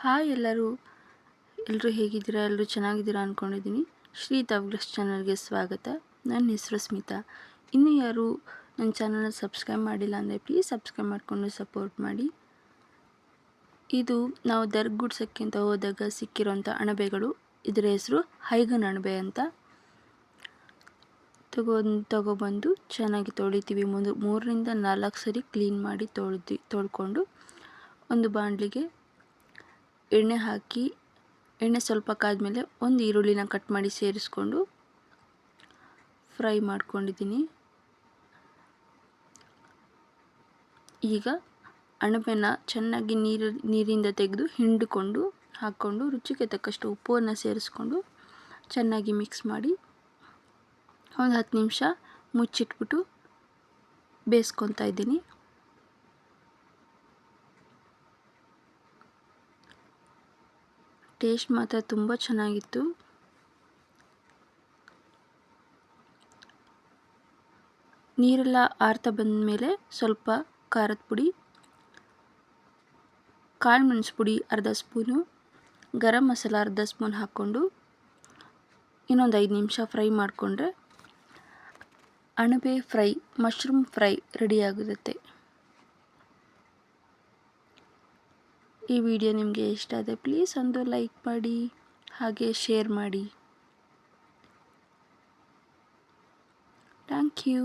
Hi ಎಲ್ಲರೂ. ಎಲ್ಲರೂ ಹೇಗಿದ್ದೀರಾ? ಎಲ್ಲರೂ ಚೆನ್ನಾಗಿದ್ದೀರಾ ಅಂದ್ಕೊಂಡಿದ್ದೀನಿ ಶ್ರೀ ತವ್ಗ್ಲಸ್ ಚಾನಲ್ಗೆ ಸ್ವಾಗತ. ನನ್ನ ಹೆಸರು ಸ್ಮಿತಾ. ಇನ್ನೂ ಯಾರು ನನ್ನ ಚಾನಲ್ನ ಸಬ್ಸ್ಕ್ರೈಬ್ ಮಾಡಿಲ್ಲ ಅಂದರೆ ಪ್ಲೀಸ್ ಸಬ್ಸ್ಕ್ರೈಬ್ ಮಾಡಿಕೊಂಡು ಸಪೋರ್ಟ್ ಮಾಡಿ. ಇದು ನಾವು ದರ್ಗ್ ಅಂತ ಹೋದಾಗ ಸಿಕ್ಕಿರೋಂಥ ಅಣಬೆಗಳು. ಇದರ ಹೆಸರು ಹೈಗನ್ ಅಣಬೆ ಅಂತ. ತಗೋ ತಗೊಬಂದು ಚೆನ್ನಾಗಿ ತೊಳಿತೀವಿ. ಮುಂದೆ ಮೂರರಿಂದ ನಾಲ್ಕು ಸರಿ ಕ್ಲೀನ್ ಮಾಡಿ ತೊಳೆದು, ತೊಳ್ಕೊಂಡು ಒಂದು ಬಾಣಲಿಗೆ ಎಣ್ಣೆ ಹಾಕಿ, ಎಣ್ಣೆ ಸ್ವಲ್ಪ ಕಾದ್ಮೇಲೆ ಒಂದು ಈರುಳ್ಳಿನ ಕಟ್ ಮಾಡಿ ಸೇರಿಸ್ಕೊಂಡು ಫ್ರೈ ಮಾಡ್ಕೊಂಡಿದ್ದೀನಿ. ಈಗ ಅಣಬೆನ ಚೆನ್ನಾಗಿ ನೀರು, ನೀರಿಂದ ತೆಗೆದು ಹಿಂಡಿಕೊಂಡು ಹಾಕ್ಕೊಂಡು ರುಚಿಗೆ ತಕ್ಕಷ್ಟು ಉಪ್ಪನ್ನು ಸೇರಿಸ್ಕೊಂಡು ಚೆನ್ನಾಗಿ ಮಿಕ್ಸ್ ಮಾಡಿ ಒಂದು ಹತ್ತು ನಿಮಿಷ ಮುಚ್ಚಿಟ್ಬಿಟ್ಟು ಬೇಯಿಸ್ಕೊತಾ ಇದ್ದೀನಿ. ಟೇಸ್ಟ್ ಮಾತ್ರ ತುಂಬ ಚೆನ್ನಾಗಿತ್ತು. ನೀರೆಲ್ಲ ಆರ್ತಾ ಬಂದ ಮೇಲೆ ಸ್ವಲ್ಪ ಖಾರದ ಪುಡಿ, ಕಾಳು ಮೆಣಸು ಪುಡಿ ಅರ್ಧ ಸ್ಪೂನು, ಗರಂ ಮಸಾಲ ಅರ್ಧ ಸ್ಪೂನ್ ಹಾಕ್ಕೊಂಡು ಇನ್ನೊಂದು ಐದು ನಿಮಿಷ ಫ್ರೈ ಮಾಡಿಕೊಂಡ್ರೆ ಅಣಬೆ ಫ್ರೈ, ಮಶ್ರೂಮ್ ಫ್ರೈ ರೆಡಿಯಾಗಿರುತ್ತೆ ಈ ವಿಡಿಯೋ ನಿಮಗೆ ಇಷ್ಟ ಆದರೆ ಪ್ಲೀಸ್ ಒಂದು ಲೈಕ್ ಮಾಡಿ ಹಾಗೆ ಶೇರ್ ಮಾಡಿ. Thank you.